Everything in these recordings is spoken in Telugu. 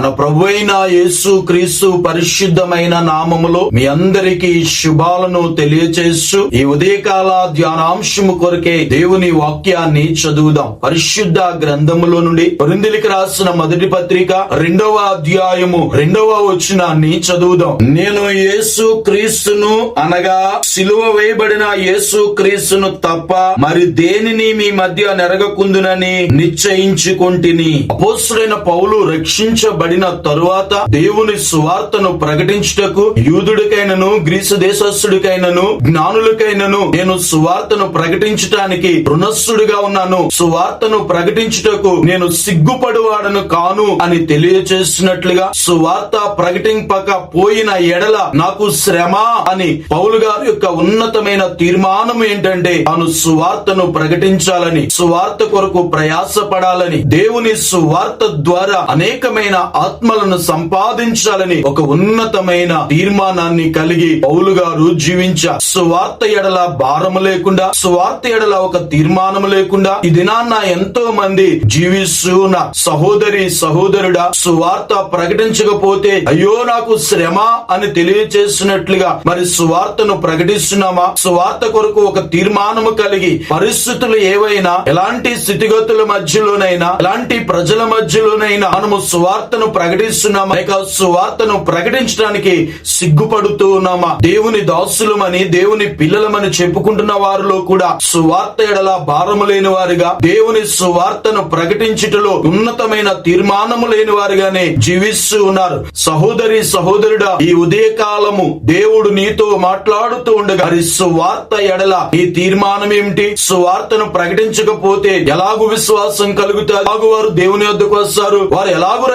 మన ప్రభు అయిన యేసు క్రీస్తు పరిశుద్ధమైన నామములో మీ అందరికీ శుభాలను తెలియచేస్తూ ఈ ఉదయకాల ధ్యానాంశము కొరకే దేవుని వాక్యాన్ని చదువుదాం. పరిశుద్ధ గ్రంథములో నుండి పరిందిలికి రాసిన మొదటి పత్రిక రెండవ అధ్యాయము రెండవ వచనాన్ని చదువుదాం. నేను యేసు క్రీస్తును అనగా సిలువ వేయబడిన యేసు క్రీస్తును తప్ప మరి దేనిని మీ మధ్య నెరగకుందునని నిశ్చయించుకొంటిని? అపోస్తుడైన పౌలు పడిన తరువాత దేవుని సువార్తను ప్రకటించుటకు యూదుడికైనను గ్రీసు దేశస్థుడికైనను జ్ఞానులకైనను నేను సువార్తను ప్రకటించటానికి రుణస్సుడిగా ఉన్నాను. సువార్తను ప్రకటించుటకు నేను సిగ్గుపడువాడను కాను అని తెలియచేసినట్లుగా సువార్త ప్రకటింపక పోయిన ఎడల నాకు శ్రమ అని పౌలు గారి యొక్క ఉన్నతమైన తీర్మానం ఏంటంటే తాను సువార్తను ప్రకటించాలని సువార్త కొరకు ప్రయాసపడాలని దేవుని సువార్త ద్వారా అనేకమైన ఆత్మలను సంపాదించాలని ఒక ఉన్నతమైన తీర్మానాన్ని కలిగి పౌలు గారు జీవించా. సువార్త ఎడల భారము లేకుండా సువార్త ఎడల ఒక తీర్మానం లేకుండా ఈ దినాన్న ఎంతో మంది జీవిస్తున్న సహోదరి సహోదరుడా సువార్త ప్రకటించకపోతే అయ్యో నాకు శ్రమ అని తెలియచేసినట్లుగా మరి సువార్తను ప్రకటిస్తున్నామా? సువార్త కొరకు ఒక తీర్మానము కలిగి పరిస్థితులు ఏవైనా ఎలాంటి స్థితిగతుల మధ్యలోనైనా ఎలాంటి ప్రజల మధ్యలోనైనా మనము సువార్తను ప్రకటిస్తున్నామా? లేక సువార్తను ప్రకటించడానికి సిగ్గుపడుతూ ఉన్నామా? దేవుని దాసులమని దేవుని పిల్లలమని చెప్పుకుంటున్న వారిలో కూడా సువార్త ఎడల భారము లేని వారిగా దేవుని సువార్తను ప్రకటించుటలో ఉన్నతమైన తీర్మానము లేని వారిగానే జీవిస్తూ ఉన్నారు. సహోదరి సహోదరుడా ఈ ఉదయ కాలము దేవుడు నీతో మాట్లాడుతూ ఉండగా మరి సువార్త ఎడల ఈ తీర్మానం ఏమిటి? సువార్తను ప్రకటించకపోతే ఎలాగు విశ్వాసం కలుగుతారు ఎలాగు వారు దేవుని వద్దకు వస్తారు? వారు ఎలాగూ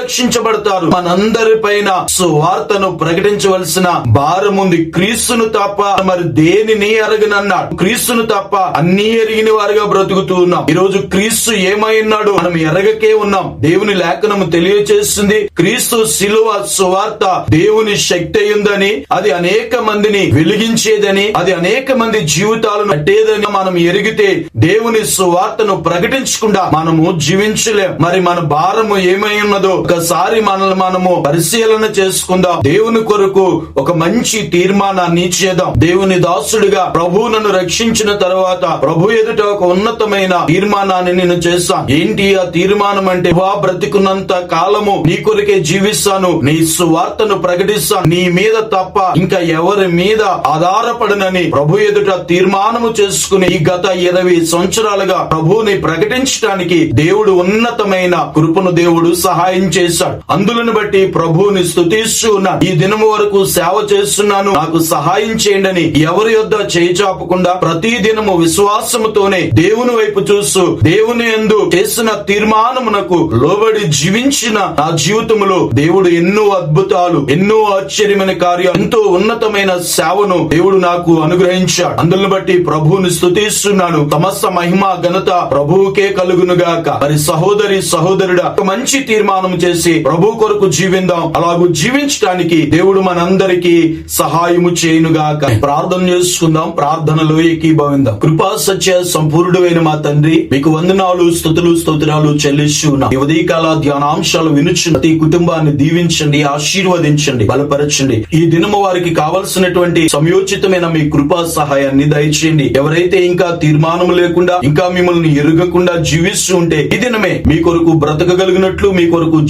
రక్షించబడతారు మనందరి పైన సువార్తను ప్రకటించవలసిన భారం ఉంది. క్రీస్తును తప్ప మరి దేనిని ఎరగనన్నాడు? క్రీస్తును తప్ప అన్ని ఎరిగిన వారుగా బ్రతుకుతూ ఉన్నాం. ఈ రోజు క్రీస్తు ఏమై ఉన్నాడు మనం ఎరగకే ఉన్నాం. దేవుని లేఖనము తెలియచేస్తుంది. క్రీస్తు శిలువ సువార్త దేవుని శక్తి అయ్యిందని అది అనేక మందిని వెలిగించేదని అది అనేక మంది జీవితాలను కట్టేదని మనం ఎరిగితే దేవుని సువార్తను ప్రకటించకుండా మనము జీవించలేం. మరి మన భారము ఏమై ఉన్నదో ఒకసారి మనల్ని మనము పరిశీలన చేసుకుందాం. దేవుని కొరకు ఒక మంచి తీర్మానాన్ని చేద్దాం దేవుని దాసుడిగా ప్రభు నన్ను రక్షించిన తర్వాత ప్రభు ఎదుట ఒక ఉన్నతమైన తీర్మానాన్ని నేను చేస్తాను. ఏంటి ఆ తీర్మానం అంటే? వా బ్రతికున్నంత కాలము నీ కొరకే జీవిస్తాను. నీ సువార్తను ప్రకటిస్తాను. నీ మీద తప్ప ఇంకా ఎవరి మీద ఆధారపడనని ప్రభు ఎదుట తీర్మానము చేసుకుని ఈ గత ఇరవై సంవత్సరాలుగా ప్రభుని ప్రకటించడానికి దేవుడు ఉన్నతమైన కృపను దేవుడు సహాయం చేశాడు. అందులను బట్టి ప్రభువుని స్తుతిస్తూ ఈ దినము వరకు సేవ చేస్తున్నాను. నాకు సహాయం చేయండి అని ఎవరి యొద్ద చేయి చాపకుండా ప్రతి దినము విశ్వాసముతోనే దేవుని వైపు చూస్తూ దేవుని ఎందు చేసిన తీర్మానమునకు లోబడి జీవించిన నా జీవితములో దేవుడు ఎన్నో అద్భుతాలు ఎన్నో ఆశ్చర్యమైన కార్యాలు ఎంతో ఉన్నతమైన సేవను దేవుడు నాకు అనుగ్రహించాడు. అందులను బట్టి ప్రభువుని స్తుతిస్తున్నాను. సమస్త మహిమ ఘనత ప్రభువుకే కలుగునుగాక. మరి సహోదరి సహోదరుడా మంచి తీర్మానం చేసి ప్రభు కొరకు జీవిందాం. అలాగూ జీవించడానికి దేవుడు మనందరికీ సహాయము చేయనుగాక. ప్రార్థన చేసుకుందాం. ప్రార్థనలో ఏకీభవిందాం. కృపా సత్య సంపూర్ణుడైన మా తండ్రి మీకు వందనాలు స్థుతులు స్తోత్రాలు చెల్లిస్తున్నా. ఈ ఉదయకాల ధ్యానాంశాలు వినుచున్న ప్రతి కుటుంబాన్ని దీవించండి ఆశీర్వదించండి బలపరచండి. ఈ దినము వారికి కావలసినటువంటి సమయోచితమైన మీ కృపా సహాయాన్ని దయచేయండి. ఎవరైతే ఇంకా తీర్మానం లేకుండా ఇంకా మిమ్మల్ని ఎరుగకుండా జీవిస్తూ ఉంటే ఈ దినమే మీ కొరకు బ్రతకగలిగినట్లు మీ కొరకు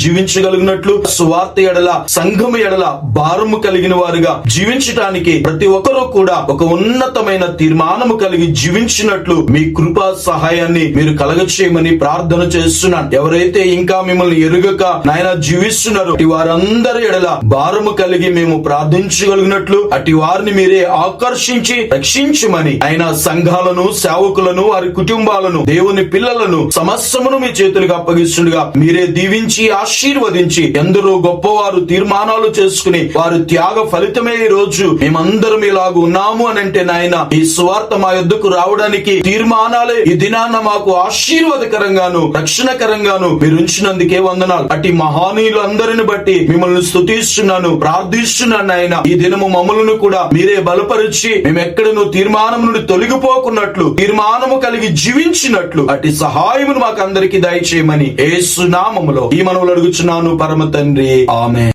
జీవించగలిగినట్లు స్వార్థ ఎడల సంఘం ఎడల భారము కలిగిన వారుగా జీవించటానికి ప్రతి ఒక్కరూ కూడా ఒక ఉన్నతమైన తీర్మానము కలిగి జీవించినట్లు మీ కృపా సహాయాన్ని మీరు కలగచేయమని ప్రార్థన చేస్తున్నాను. ఎవరైతే ఇంకా మిమ్మల్ని ఎరుగక నాయన జీవిస్తున్నారో అటు వారందరి ఎడల భారము కలిగి మేము ప్రార్థించగలిగినట్లు అటు వారిని మీరే ఆకర్షించి రక్షించమని ఆయన సంఘాలను సేవకులను వారి కుటుంబాలను దేవుని పిల్లలను సమస్తమును మీ చేతులకు అప్పగిస్తుండగా మీరే దీవించి ఆశీర్వదించి ఎందరో గొప్పవారు తీర్మానాలు చేసుకుని వారు త్యాగ ఫలితమే ఈ రోజు. మేమందరం ఇలాగ ఉన్నాము అని అంటే నాయన ఈ స్వార్థ మా యుద్ధకు రావడానికి తీర్మానాలే ఈ దినాన మాకు ఆశీర్వాదకరంగాను రక్షణకరంగాను మీరు ఉంచినందుకే వందనాలు. అటు మహానీయులందరిని బట్టి మిమ్మల్ని స్తుతిస్తున్నాను ప్రార్థిస్తున్నాను ఆయన ఈ దినము మమ్మలను కూడా మీరే బలపరిచి మేము ఎక్కడను తీర్మానం నుండి తొలగిపోకున్నట్లు తీర్మానము కలిగి జీవించినట్లు అటు సహాయమును మాకు అందరికి దయచేయమని ఏసునామములో ఈ మనవులు అడుగుచున్నాను. పరమ తండ్రి. ఆమె